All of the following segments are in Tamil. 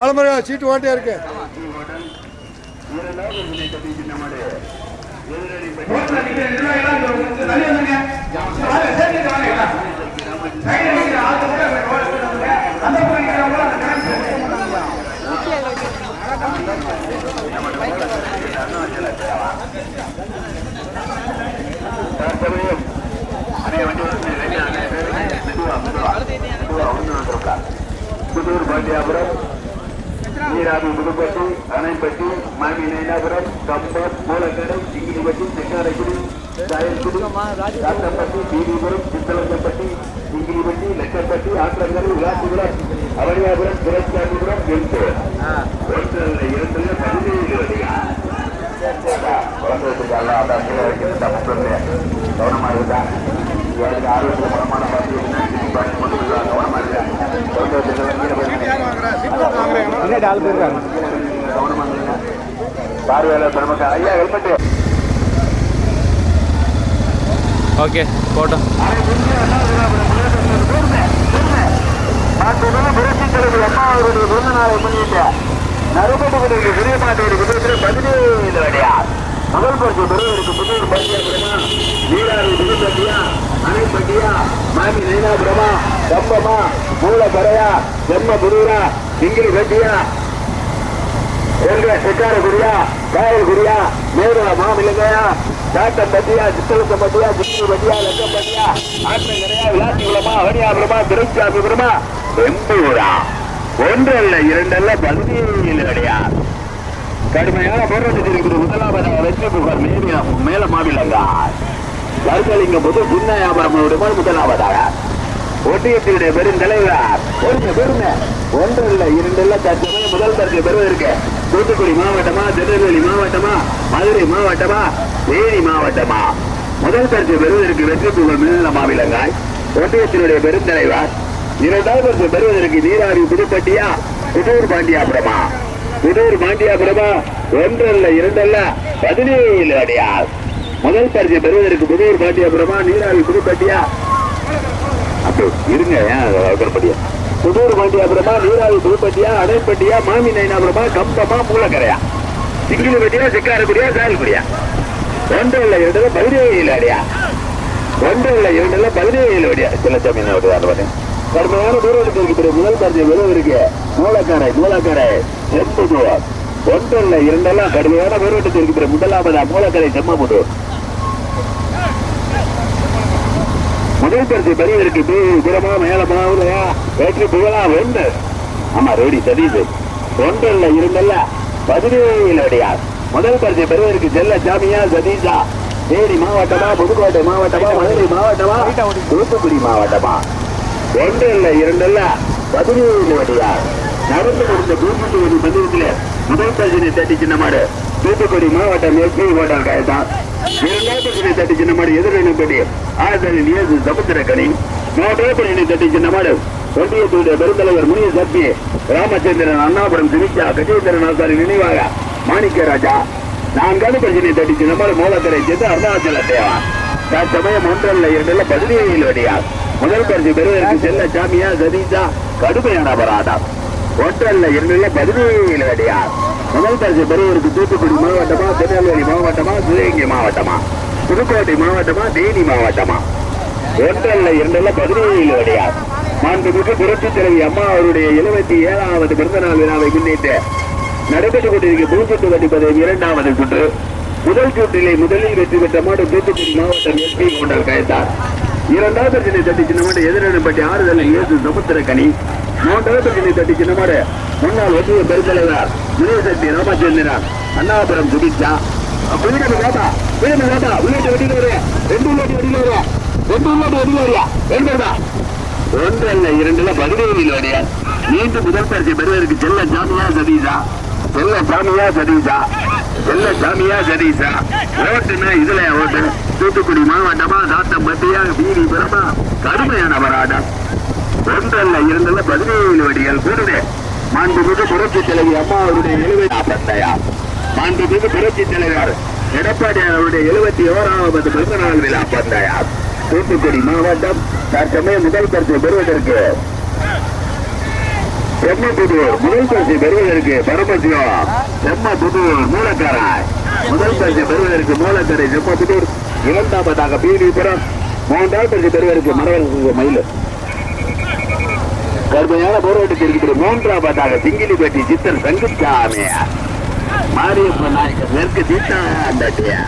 தலைமுறை சீட்டு ஓட்டே இருக்கு புதூர் பாண்டியாபுரம் நீராவி புதுப்பட்டி அணைப்பட்டி மாமி நயனாபுரம் கம்பம் மூலக்கடை சிங்கிலிப்பட்டி செங்காரைக்குடி சாயல்குடி ராத்தப்பட்டி பீதிபுரம் சித்தலங்கப்பட்டி சிங்கிலிப்பட்டி லெக்கப்பட்டி ஆற்றங்கரை விளாசிபுரம் அவனியாபுரம் துரச்சாண்டிபுரம் எட்டு ஒன்று இரண்டு பதினேழு வழியா. குழந்தைகளுக்கு எல்லாம் இருக்கா? ஆரோக்கியமான பார்த்தீங்கன்னா பார்வையாளர் பெருமக்கள் ஐயா ஹெல்மெட் ஓகே போட்டோம். புரட்சித் நறுபடுவதற்கு பெரிய பாட்டு பதினேழு அடியா முதல் பரிசு பெறுவதற்கு புதூர் பட்டியாபுரமா நீராறு புதுப்பட்டியா அணைப்பட்டியா மாமி நைனாபுரமா கம்பமா மூலக்கரையா செம்ம புதூரா சிங்கிரி கட்டியா எங்க சிக்காரகுடியா காயல்குடியா மேருவா மாமிலங்கையா சாட்டம் சித்தலத்தம்பட்டியா சித்தலத்தம் பட்டியா பட்டியா பட்டியா ஆற்றங்கரையா விளாசிகுளமா அவனியாபுரமா திருச்சாமிபுரமா வெம்பூரா ஒன்றல்ல இரண்டல்ல பந்தியில் பதினேழு கிடையாது கடுமையான போராட்டத்தில் இருக்கிற முதலாவதாக வெற்றி புகழ் மேல மேல மாவிலங்கா. போது புது சின்ன வியாபாரம் முதலாவதாக. ஒட்டியத்தினுடைய பெருந்தலைவர் பொறுமை பெருமை ஒன்று இல்லை இரண்டு இல்ல தற்சமயம் முதல் தரத்தை பெறுவதற்கு தூத்துக்குடி மாவட்டமா திருநெல்வேலி மாவட்டமா மதுரை மாவட்டமா தேனி மாவட்டமா? முதல் தரத்தை பெறுவதற்கு வெற்றி புகழ் மேல மாவிலங்காய். ஒட்டியத்தினுடைய பெருந்தலைவர் இரண்டாவது பெறுவதற்கு நீராவி புதுப்பட்டியா புதூர் பாண்டியாபுரமா? புதூர் மாண்டியாபுரமா ஒன்றல்ல இரண்டல்ல பதினேழு அடியார். முதல் பரிசு பெறுவதற்கு புதூர் பாண்டியாபுரமா நீராவி புதுப்பட்டியா அப்படி இருங்க ஏன் புதூர் பாண்டியாபுரமா நீராவி புதுப்பட்டியா அடைப்பட்டியா மாமி நயனாபுரமா கம்பமா மூலக்கரையா? சிங்கிலி பட்டியா சிக்காரக்குடியா சாயல்குடியா? ஒன்றல்ல இரண்டல்ல பதினேழு அடியா? ஒன்று இரண்டல்ல பதினேழு அடியா? சில சமயம் கடுமையான தூரத்துக்கு இருக்கிற முதல் பரிசு பெறுவதற்கு மூலக்கரை மூலக்கரை. செம்புதுவார் ஒன்றல்ல இரண்டெல்லாம் கடுமையான தூரத்துக்கு இருக்கிற முதலாவது மூலக்கரை செம்மபுதூர் முதல் பரிசு பெரியவருக்கு புறமா மேலமா உதயா வெற்றி புகழா ஒன்று ஆமா ரோடி சதீஷ். ஒன்றல்ல இருந்தல்ல பதினேழு அடியார் முதல் பரிசு பெறுவதற்கு செல்ல சாமியா சதீஷா. தேனி மாவட்டமா புதுக்கோட்டை மாவட்டமா மதுரை மாவட்டமா தூத்துக்குடி மாவட்டமா. ஒன்றல்ல இரண்டல்ல பதினேழு அடியார் நடந்து முடிந்த தூத்துக்குடி மந்திரத்தில் முதல் பரிசினை தட்டி சின்ன தூத்துக்குடி மாவட்டம் எஸ்பி ஹோட்டல் காயத்தான் இரண்டாவது தட்டி சின்ன மாடு ஆதரில் இயேசு சமுத்திரக்கணி மூன்றாவது தட்டி சின்ன ஒன்றியத்துடைய பெருந்தலைவர் முனிய ராமச்சந்திரன் அண்ணாபுரம் திருச்சா கஜேந்திரன் ஆசாரி நினைவாக மாணிக்க ராஜா. நான்காவது பிரச்சனை தட்டி மூலக்கரை சேர்ந்து அருணாச்சல தேவா. தற்சமயம் ஒன்றல்ல இரண்டுல பதினேழு முதல் பரிசு பெறுவதற்கு செல்ல சாமியா சதீஷா கடுமையான அபராதம். ஒன்றல்ல இரண்டுல பதினேழு அடியார் முதல் பரிசு பெறுவருக்கு தூத்துக்குடி மாவட்டமா திருநெல்வேலி மாவட்டமா சிவகங்கை மாவட்டமா புதுக்கோட்டை மாவட்டமா தேனி மாவட்டமா? ஒன்றல்ல இரண்டல்ல பதினேழு அடியார் மாண்புமிகு புரட்சி தலைவி அம்மா அவருடைய எழுபத்தி ஏழாவது பிறந்தநாள் விழாவை முன்னிட்டு நடைபெற்றுக் கொண்டிருக்க பூச்சொட்டு வடிப்பது இரண்டாவது சுற்று. முதல் சுற்றிலே முதலில் வெற்றி பெற்ற மாடு தூத்துக்குடி மாவட்டம் எஸ்பி கொண்டால் கயத்தார் இரண்டாவது சின்ன தட்டி சின்னமாடு எதிரிடப்பட்ட ஆறுதல் ஏசு சமுத்திரக்கனி. மூன்றாவது பிரச்சனை தட்டி சின்னமாடு முன்னாள் ஒன்றிய பெருந்தலைவர் வினயசக்தி ராமச்சந்திரன் அண்ணாபுரம் சுபிச்சா வீடு வேட்டா வீடு வேட்டா உள்ளிட்ட வெட்டில வரையா ரெண்டு உள்ளாட்டி வெட்டில வரையா ரெண்டு உள்ளாட்டி வெட்டில வரையா ரெண்டுடா ஒன்று அல்ல இரண்டுல பதினேழு வரையா மீண்டும் முதல் பரிசு பெறுவதற்கு செல்ல ஜாமியா சதீஷா. செல்ல சாமியா சதீஷா. செல்ல சாமியா சதீஷா. ஓட்டுனா இதுல ஓட்டு தூத்துக்குடி மாவட்டமா தாத்தம்பட்டியா வீதி பிரமா கடுமையான வராடம் ஒன்றல்ல இரண்டல்ல பதினேழு வடிகள் கூடுது மாண்புமிகு புரட்சி தலைவி அம்மா அவருடைய எழுபத்தி பந்தயா மாண்புமிகு புரட்சி தலைவர் எடப்பாடி அவருடைய எழுபத்தி ஓராவது பிறந்த நாள் விழா பந்தயா? தூத்துக்குடி மாவட்டம் தற்சமயம் முதல் பரிசு பெறுவதற்கு செம்மபுதூர் முதல் பரிசு பெறுவதற்கு பரமசிவம் செம்மபுதூர் மூலக்காராய். முதல் பரிசு பெறுவதற்கு மூலக்கரை செம்மபுதூர் இரண்டாவதாக பீடிபுரம் மூன்றாவது பரிசு பெறுவதற்கு மரவரசு மயில். கடுமையான போராட்டத்தில் இருக்கிற மூன்றாவதாக சிங்கிலிப்பட்டி சித்தர் சங்குச்சாமி மாரியப்ப நாயக்கர் மேற்கு தீட்டாம்பட்டியா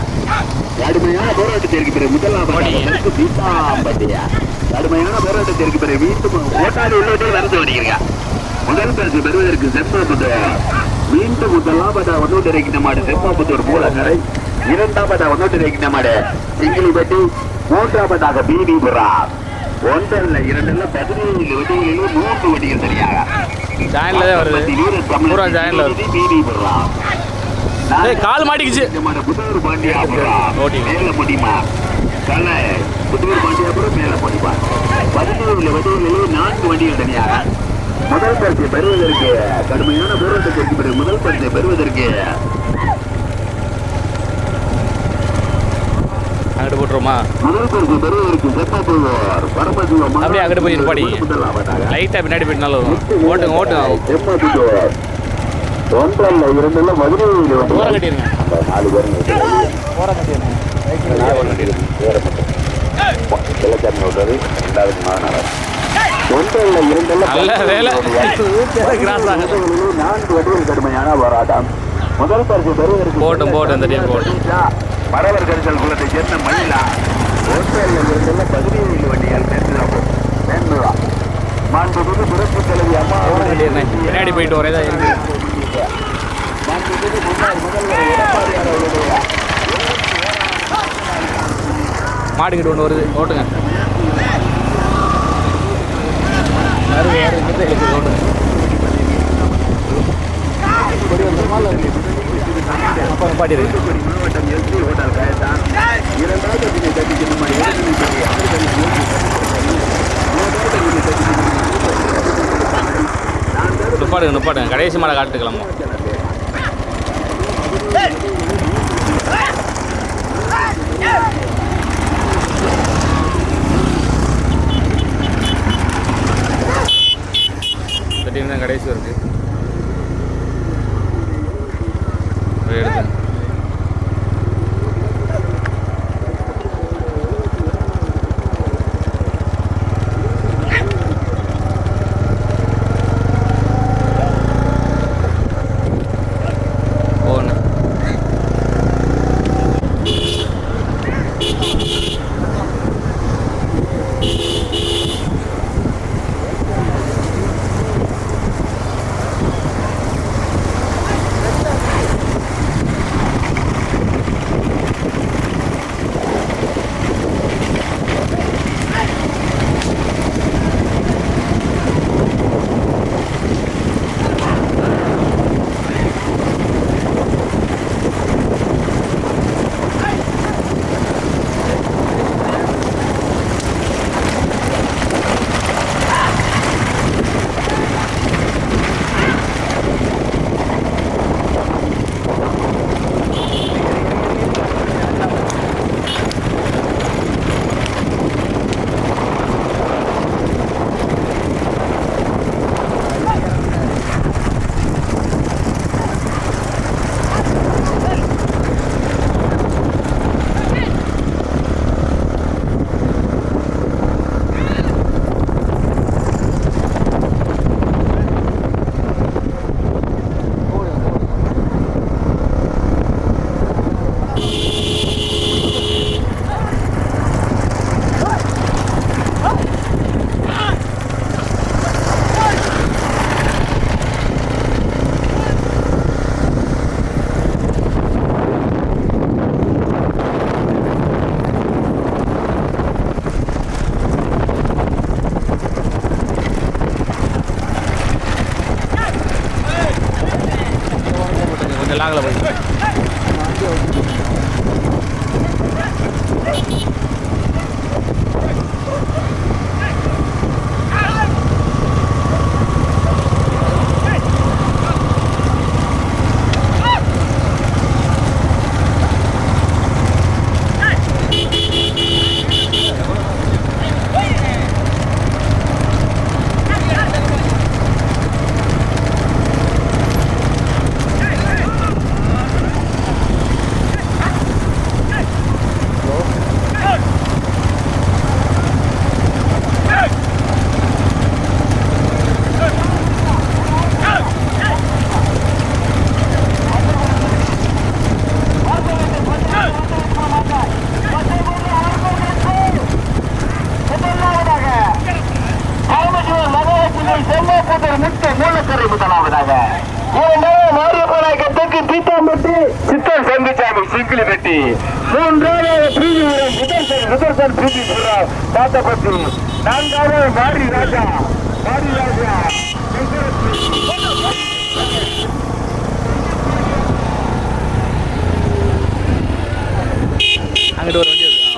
கடுமையான போராட்டத்திற்கு பிறகு முதலாவதாக மேற்கு தீட்டாம்பட்டியா கடுமையான போராட்டத்திற்கு பிறகு மீண்டும் ஓட்டாளி உள்ளவர்கள் நடந்து வருகிறீங்க முதல் பரிசு பெறுவதற்கு செம்மாபுத்தூர் மீண்டும் முதலாவதாக ஒன்னோட்டு இறக்கின மாடு செம்மாபுத்தூர் மூலக்கரை. இரண்டாவதாக ஒன்னோட்டு இறக்கின மாடு சிங்கிலிப்பட்டி மூன்றாவதாக பீடிபுரா ஒன்றல்ல இரண்டல்ல பதினேழு வட்டிகளிலும் மூன்று வட்டிகள் சரியாக. ஜாயின்ல தான் வருது. பூரா ஜாயின்ல வருது. ஏய், கால் மாட்டிக்கிச்சு. புத்தூர் பாண்டியாபுரம். ஓட்டி. மேல முடியுமா கலை புத்தூர் பாண்டியாபுரம் மேல முடியுமா பதினேழு வண்டிகளிலும் நான்கு வண்டிகள் தனியாக. முதல் பரிசை பெறுவதற்கு கடுமையான பரிசை பெறுவதற்கு முதல் பரிசை பெறுவதற்கு விட்டுருமா அப்படியே அங்கிட்டு போய் நிப்பாட்டிங்க. லைட்டாக பின்னாடி போயிட்டுனாலும் வரும் ஓட்டுங்க ஓட்டுங்க. ஓரம் கட்டிடுங்க. ஓரம் கட்டிடுங்க. ரெண்டாவது நல்ல வேலை. நான்கு வண்டிகள் கடுமையான போராட்டம். முதல் பரிசு பெறுவதற்கு போட்டும், போட்டும், இந்த டீம் போட்டும். மரவர் கரிசல் குலத்தை சேர்ந்த மயிலா ஒன்றல்ல இரண்டல்ல பதினேழு வண்டிகள் சேர்ந்து வேண்டுவா மாண்புமிகு புரட்சி தலைவி அம்மா பின்னாடி போயிட்டு இருக்கு மாண்புமிகு முன்னாள் முதல்வர் எடப்பாடியார் அவர்களுடைய மாட்டுக்கிட்டு ஒன்று வருது. ஓட்டுங்க. வருது வருது. ஓட்டுங்க. மாவட்டம் எஸ்பி ஹோட்டல் காயத்தான் இரண்டாவது தினை தட்டிக்கு நிப்பாடுங்க நிப்பாடுங்க கடைசி மலை காட்டுக்கலாமா. தான் கடைசி இருக்குது போய்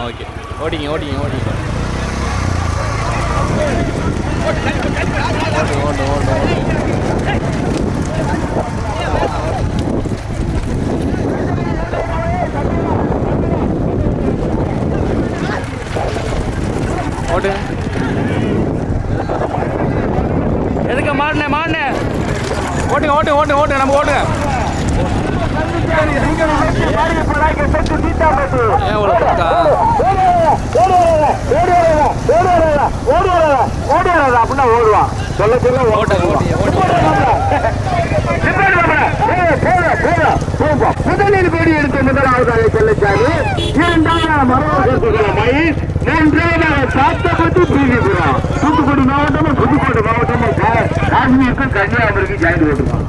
ஓகே. ஓடிங்க ஓடிங்க ஓடிங்க. ஓட்டு ஓட்டு ஓட்டு ஓட்டு ஓட்டு எதுக்கு மாடினே மாடினே? ஓட்டுங்க ஓட்டுங்க ஓட்டுங்க ஓட்டுங்க நம்ம ஓட்டுங்க ஓடுவான் சொல்ல சொல்ல முதலில் பேடி எடுத்த முதலாவதாக செல்லச்சாமி இரண்டாவது மரபு மூன்றாவதாக சாத்தப்பட்டு பிரிவிபுரம் தூத்துக்குடி மாவட்டமும் புதுக்கோட்டை மாவட்டமும் காஷ்மீருக்கும் கன்னியாகுமரிக்கும் ஜாயின் ஓட்டுவான்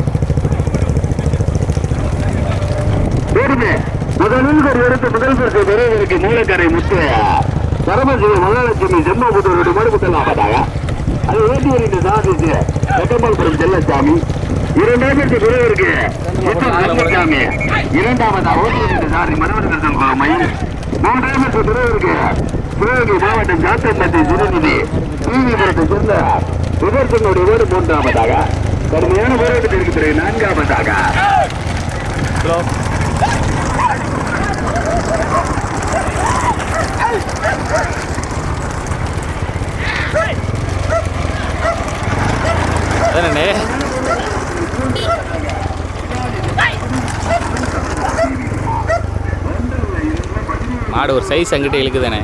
பேருமே முதலில் ஒரு எடுத்து முதல் பரிசு பெறுவதற்கு மூலக்கரை முத்து பரமசிவ மகாலட்சுமி ஜென்மபுத்தருடைய மறுபுத்தல் பார்த்தாங்க அது வேண்டி வருகின்ற சாதிச்சு வெட்டம்பாள்புரம் செல்லசாமி. இரண்டாயிரத்தி பெறுவதற்கு சாமி இரண்டாவது ஓட்டுநர் சாதி மனவரதன் கோமை மூன்றாவது பெறுவதற்கு சிவகங்கை மாவட்டம் ஜாத்தம்பட்டி திருநிதி தீவிரத்தை சேர்ந்த விமர்சனுடைய வீடு மூன்றாவதாக. கடுமையான போராட்டத்திற்கு பிறகு நான்காவதாக. ஹலோ. அதானே மாடு ஒரு சைஸ் அங்கிட்ட இழுக்குதானே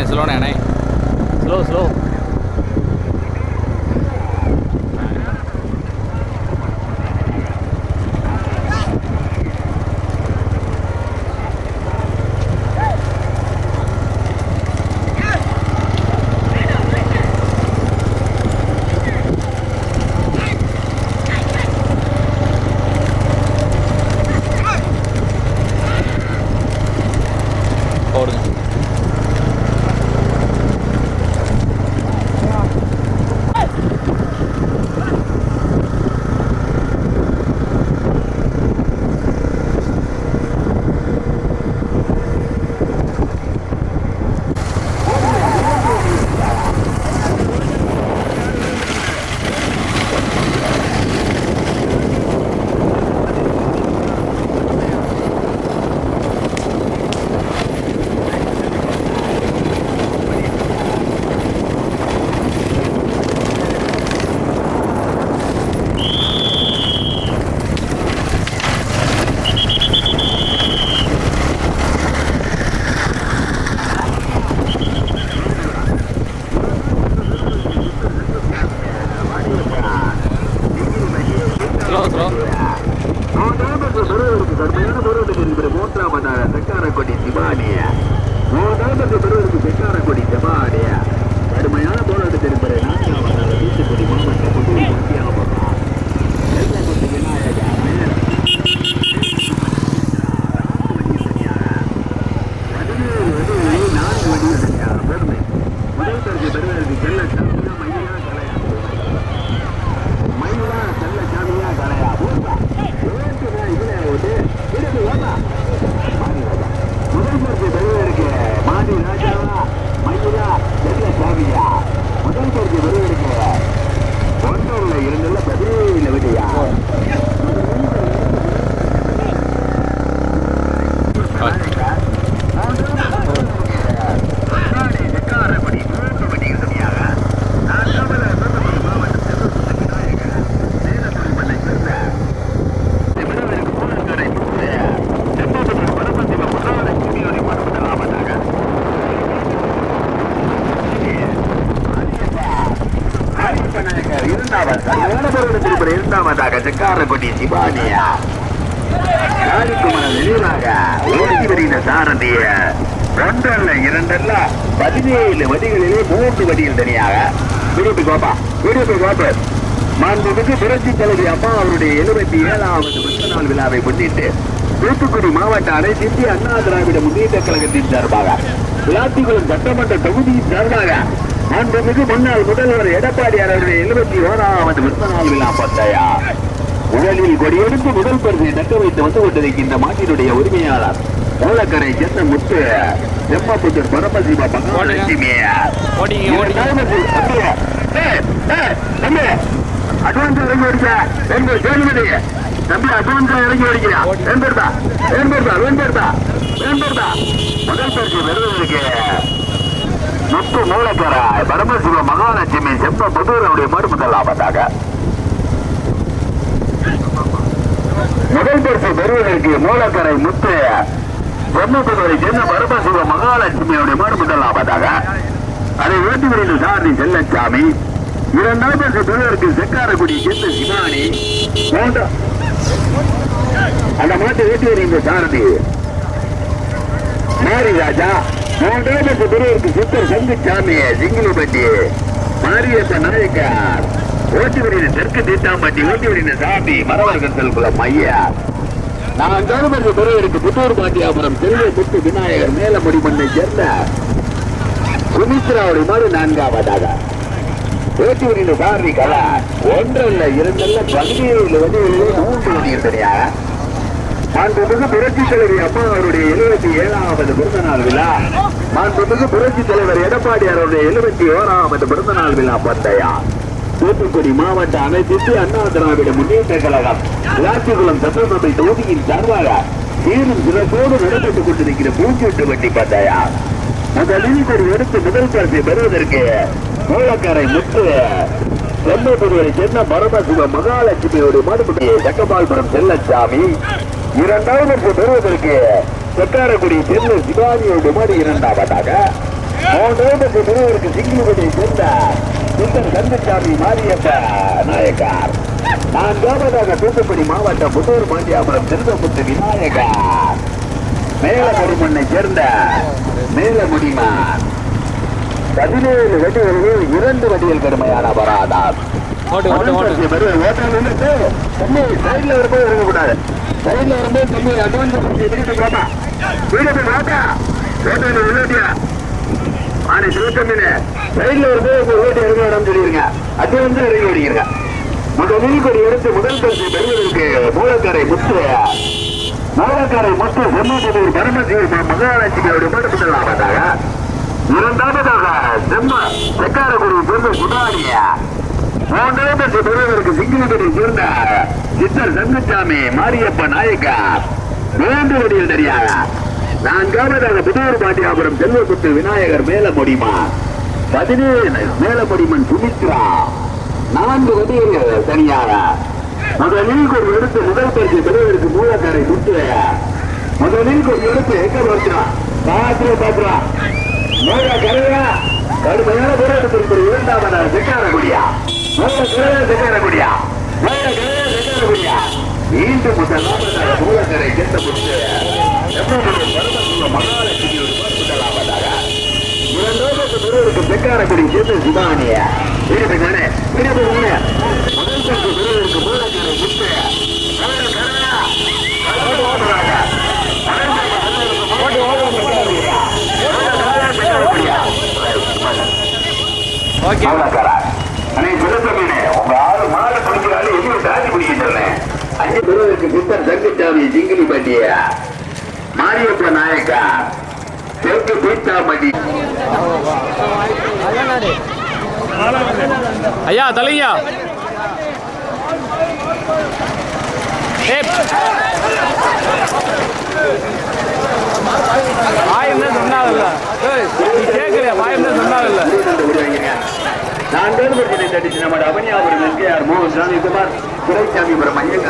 ஸ்லோண்ணே ஸ்லோண்ணே செக்காரக்குடி சிவானியா ராணிக்குமரன் நினைவாக ஓடி வருகிற சாரதிய. ஒன்றல்ல இரண்டல்ல பதினேழு வடிகளிலே மூன்று வடிகள் தனியாக. விடுப்பு கோபா விடுப்பு கோபர் மாண்புமிகு புரட்சி தலைவி அம்மா அவருடைய எழுபத்தி ஏழாவது பிறந்த நாள் விழாவை முன்னிட்டு தூத்துக்குடி மாவட்ட அனைத்து இந்திய அண்ணா திராவிட முன்னேற்ற கழகத்தின் சார்பாக விளாத்திக்குளம் சட்டமன்ற தொகுதியின் சார்பாக மாண்புமிகு முன்னாள் முதல்வர் எடப்பாடியார் அவருடைய எழுபத்தி ஓராவது பிறந்த நாள் விழா பந்தயா முதலில் கொடியெடுத்து முதல் பரிசை தக்க வைத்து வந்து கொண்டிருக்கின்ற மாட்டினுடைய உரிமையாளர் மூலக்கரை சேர்ந்த முத்து செம்மபுத்தூர் பரமசிவ ஓடிங்க அட்வான்ஸ் இறங்கி ஓடிக்க எங்க கேள்வி தம்பி அட்வான்ஸ் இறங்கி ஓடிக்கிறா வேண்டா வேண்டா வேண்டா வேண்டா முதல் பரிசு பெறுவதற்கு முத்து மூலக்கர பரமசிவ மகாலட்சுமி செம்ம புதூர் அவருடைய மறுமுதல் ஆபத்தாக. முதல் பரிசு பெறுவதற்கு மூலக்கரை முத்து பிரம்மபுதரை சேர்ந்த பரமசிவ மகாலட்சுமியுடைய மறுமுதல் ஆபத்தாக. அதை வேண்டி வருகிற சாரதி செல்லச்சாமி. இரண்டாம் பரிசு பெறுவதற்கு செக்காரக்குடி சேர்ந்த சிவானி. அந்த மாட்டை வேண்டி வருகின்ற சாரதி. மாரி ராஜா மூன்றாம் பரிசு பெறுவதற்கு சித்தர் சங்குச்சாமி சிங்கிலிப்பட்டி மாரியப்ப நாயக்கார். ஓட்டி தெற்கு தீட்டாம்பட்டி ஓட்டி சாமி மரவர்கள் செல்குளம் ஐயா நான் கவர்மெண்ட் பெறுவதற்கு புத்தூர் பாண்டியாபுரம் செல்வ குத்து விநாயகர் மேல மண்ணை சேர்ந்த சுமித்ராவுடைய மாதிரி நான்காவதாக. ஓட்டி வருகிற கலா ஒன்றல்ல இரண்டல்ல பதினேழு வந்து மூன்று வண்டிகள் தனியாக மாண்புமிகு புரட்சி தலைவி அம்மா அவருடைய எழுபத்தி ஏழாவது பிறந்த நாள் விழா. மாண்புமிகு புரட்சி தலைவர் எடப்பாடி அவருடைய எழுபத்தி ஓராவது பிறந்த நாள் விழா பந்தயா? தூத்துக்குடி மாவட்ட அனைத்து அண்ணா திராவிட முன்னேற்ற கழகம் சட்டசபை தொகுதியின் சார்பாக மேலும் சிறப்போடு நடைபெற்றுக் கொண்டிருக்கிற பூச்சூட்டு வண்டி பந்தயா. முதலில் ஒரு எடுத்து முதல் பரிசை பெறுவதற்கு மூலக்கரை முத்து. சென்னைபுரியை சென்ன பரமசிவ மகாலட்சுமியோடு மறுபடியை சக்கபால்புரம் செல்லச்சாமி. இரண்டாவது பெறுவதற்கு செக்காரக்குடி சேர்ந்த சிவானியோட மாடி இரண்டாவதாக. மூன்றாவது பெறுவதற்கு சிங்கிலுடைய சேர்ந்த சுந்தர் கந்தசாமி மாரியப்ப நாயக்கார். நான்காவதாக தூத்துக்குடி மாவட்டம் புத்தூர் பாண்டியாபுரம் செல்வமுத்து விநாயகர். மேலமுடிமண்ணை சேர்ந்த மேலமுடிமான். பதினேழு வண்டிகளில் இரண்டு வண்டிகள் கடுமையான அபராதம். சைட்ல வரும்போது இருக்கக்கூடாது. சைட்ல வரும்போது தம்பி அட்வான்ஸ் வீட்டுக்கு போமா. வீட்டுக்கு போட்டா ஓட்டு விளையாட்டியா ஆனா சைட்ல வரும்போது ஒரு ஓட்டு இறங்க வேணாம்னு சொல்லிருங்க. அட்வான்ஸ் இறங்கி ஓடிக்கிறங்க முதலில் ஒரு எடுத்து முதல் பரிசு பெறுவதற்கு மூலக்கரை முத்து மூலக்கரை முத்து செம்மதூர் பரமசிவ மகாலட்சுமியோட மறுபடியும் ஆபத்தாக இரண்டாவதாக செம்ம செக்காரகுடி சேர்ந்த குடாடியா மூன்றாவது பெறுவதற்கு சேர்ந்த சித்தர் சங்குச்சாமி மாரியப்ப நாயக்கா. மூன்று வடியில் தெரியாதா நான்காவதாக புதூர் பாட்டியாபுரம் செல்வகுத்து விநாயகர் மேலமுடிமா பதினேழு மேலமுடிமன் சுமித்ரா. நான்கு வடிகள் தனியாரா. முதலில் ஒரு எடுத்து முதல் பரிசு பெறுவதற்கு மூலக்கரை முத்து முதலில் ஒரு எடுத்து எங்க வருஷா பாத்திரம் பாத்திரா மேலா கரையா. கடுமையான போராட்டத்திற்கு இரண்டாவதாக செக்காரகுடியா. மேல கரையா செக்காரகுடியா. மேல கரையா செக்காரகுடியா. மீண்டும் முதல் மூலக்கரை சென்ற முத்து மகாலட்சுமியோடு முதலாவதாக இரண்டாவது வீடு தானே வீடு தானே முதல் பரிசு பெறுவதற்கு மூலக்கரை முத்து அஞ்சு சித்தர் மாரியப்ப நாயக்கா தெற்கு பீத்தாம்பட்டி ஐயா தலையா. வாயம் தான் சொன்னாங்கல்ல. கேட்கலையா வாயம் தான் சொன்னாங்கல்ல. நான் பேர் பற்றி தடிச்சு நம்ம அவனியாபுரம் எஸ்கேஆர் மோகன் சாமி குமார் துரைசாமி ஐயங்கார்.